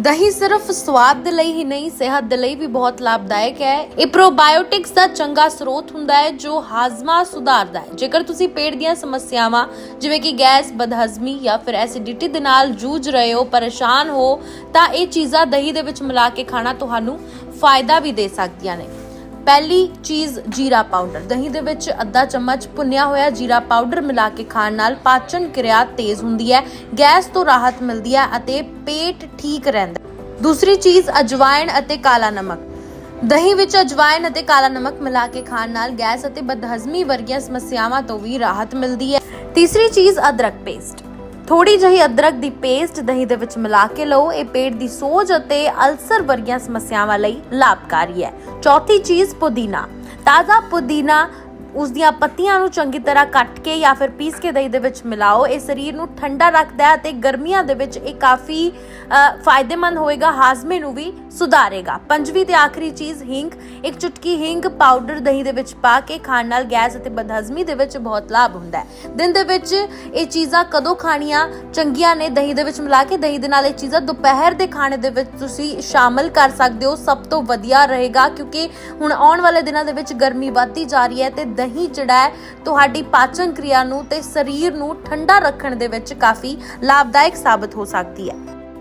ਦਹੀਂ ਸਿਰਫ ਸਵਾਦ ਦੇ ਲਈ ਹੀ ਨਹੀਂ, ਸਿਹਤ ਦੇ ਲਈ ਵੀ ਬਹੁਤ ਲਾਭਦਾਇਕ ਹੈ। ਇਹ ਪ੍ਰੋਬਾਇਓਟਿਕਸ ਦਾ ਚੰਗਾ ਸਰੋਤ ਹੁੰਦਾ ਹੈ, ਜੋ ਹਾਜ਼ਮਾ ਸੁਧਾਰਦਾ ਹੈ। ਜੇਕਰ ਤੁਸੀਂ ਪੇਟ ਦੀਆਂ ਸਮੱਸਿਆਵਾਂ, ਜਿਵੇਂ ਕਿ ਗੈਸ ਬਦਹਜ਼ਮੀ ਜਾਂ ਫਿਰ ਐਸਿਡਿਟੀ ਦੇ ਨਾਲ ਜੂਝ ਰਹੇ ਹੋ, ਪਰੇਸ਼ਾਨ ਹੋ, ਤਾਂ ਇਹ ਚੀਜ਼ਾਂ ਦਹੀਂ ਦੇ ਵਿੱਚ ਮਿਲਾ ਕੇ ਖਾਣਾ ਤੁਹਾਨੂੰ ਫਾਇਦਾ ਵੀ ਦੇ ਸਕਦੀਆਂ ਨੇ। ਪਹਿਲੀ ਚੀਜ਼ ਜੀਰਾ ਪਾਊਡਰ। ਦਹੀਂ ਦੇ ਵਿੱਚ ਅੱਧਾ ਚਮਚ ਭੁੰਨਿਆ ਹੋਇਆ ਜੀਰਾ ਪਾਊਡਰ ਮਿਲਾ ਕੇ ਖਾਣ ਨਾਲ ਪਾਚਨ ਕਿਰਿਆ ਤੇਜ਼ ਹੁੰਦੀ ਹੈ, ਗੈਸ ਤੋਂ ਰਾਹਤ ਮਿਲਦੀ ਹੈ ਅਤੇ ਪੇਟ ਠੀਕ ਰਹਿੰਦਾ ਦੂਸਰੀ ਚੀਜ਼ ਅਜਵਾਇਣ ਅਤੇ ਕਾਲਾ ਨਮਕ। ਦਹੀਂ ਵਿੱਚ ਅਜਵਾਇਣ ਅਤੇ ਕਾਲਾ ਨਮਕ ਮਿਲਾ ਕੇ ਖਾਣ ਨਾਲ ਗੈਸ ਅਤੇ ਬਦਹਜ਼ਮੀ ਵਰਗੀਆਂ ਸਮੱਸਿਆਵਾਂ ਤੋਂ ਵੀ ਰਾਹਤ ਮਿਲਦੀ ਹੈ। ਤੀਸਰੀ ਚੀਜ਼ ਅਦਰਕ ਪੇਸਟ। ਥੋੜੀ ਜਿਹੀ ਅਦਰਕ ਦੀ ਪੇਸਟ ਦਹੀਂ ਦੇ ਵਿੱਚ ਮਿਲਾ ਕੇ ਲਓ। ਇਹ ਪੇਟ ਦੀ ਸੋਜ ਅਤੇ ਅਲਸਰ ਵਰਗੀਆਂ ਸਮੱਸਿਆਵਾਂ ਲਈ ਲਾਭਕਾਰੀ ਹੈ। ਚੌਥੀ ਚੀਜ਼ ਪੁਦੀਨਾ। ਤਾਜ਼ਾ ਪੁਦੀਨਾ ਉਸ ਦੀਆਂ ਪੱਤੀਆਂ ਨੂੰ ਚੰਗੀ ਤਰ੍ਹਾਂ ਕੱਟ ਕੇ ਜਾਂ ਫਿਰ ਪੀਸ ਕੇ ਦਹੀਂ ਦੇ ਵਿੱਚ ਮਿਲਾਓ। ਇਹ ਸਰੀਰ ਨੂੰ ਠੰਡਾ ਰੱਖਦਾ ਹੈ ਤੇ ਗਰਮੀਆਂ ਦੇ ਵਿੱਚ ਇਹ ਕਾਫੀ ਫਾਇਦੇਮੰਦ ਹੋਏਗਾ, ਹਾਜ਼ਮੇ ਨੂੰ ਵੀ ਸੁਧਾਰੇਗਾ। ਪੰਜਵੀਂ ਤੇ ਆਖਰੀ ਚੀਜ਼, ਹਿੰਗ। ਇੱਕ ਚੁਟਕੀ ਹਿੰਗ ਪਾਊਡਰ ਦਹੀਂ ਦੇ ਵਿੱਚ ਪਾ ਕੇ ਖਾਣ ਨਾਲ ਗੈਸ ਅਤੇ ਬਦਹਜ਼ਮੀ ਦੇ ਵਿੱਚ ਬਹੁਤ ਲਾਭ ਹੁੰਦਾ ਹੈ। ਦਿਨ ਦੇ ਵਿੱਚ ਇਹ ਚੀਜ਼ਾਂ ਕਦੋਂ ਖਾਣੀਆਂ ਚੰਗੀਆਂ ਨੇ? ਦਹੀਂ ਦੇ ਵਿੱਚ ਮਿਲਾ ਕੇ ਦਹੀਂ ਦੇ ਨਾਲ ਇਹ ਚੀਜ਼ਾਂ ਦੁਪਹਿਰ ਦੇ ਖਾਣੇ ਦੇ ਵਿੱਚ ਤੁਸੀਂ ਸ਼ਾਮਲ ਕਰ ਸਕਦੇ ਹੋ। ਸਭ ਤੋਂ ਵਧੀਆ ਰਹੇਗਾ ਕਿਉਂਕਿ ਹੁਣ ਆਉਣ ਵਾਲੇ ਦਿਨਾਂ ਦੇ ਵਿੱਚ ਗਰਮੀ ਵੱਧਦੀ ਜਾ ਰਹੀ ਹੈ ਤੇ ਦਹੀਂ ਜਿਹੜਾ ਹੈ। ਤੁਹਾਡੀ ਪਾਚਨ ਕਿਰਿਆ ਨੂੰ ਤੇ ਸਰੀਰ ਨੂੰ ਠੰਡਾ ਰੱਖਣ ਦੇ ਵਿੱਚ ਕਾਫੀ ਲਾਭਦਾਇਕ ਸਾਬਤ ਹੋ ਸਕਦੀ ਹੈ।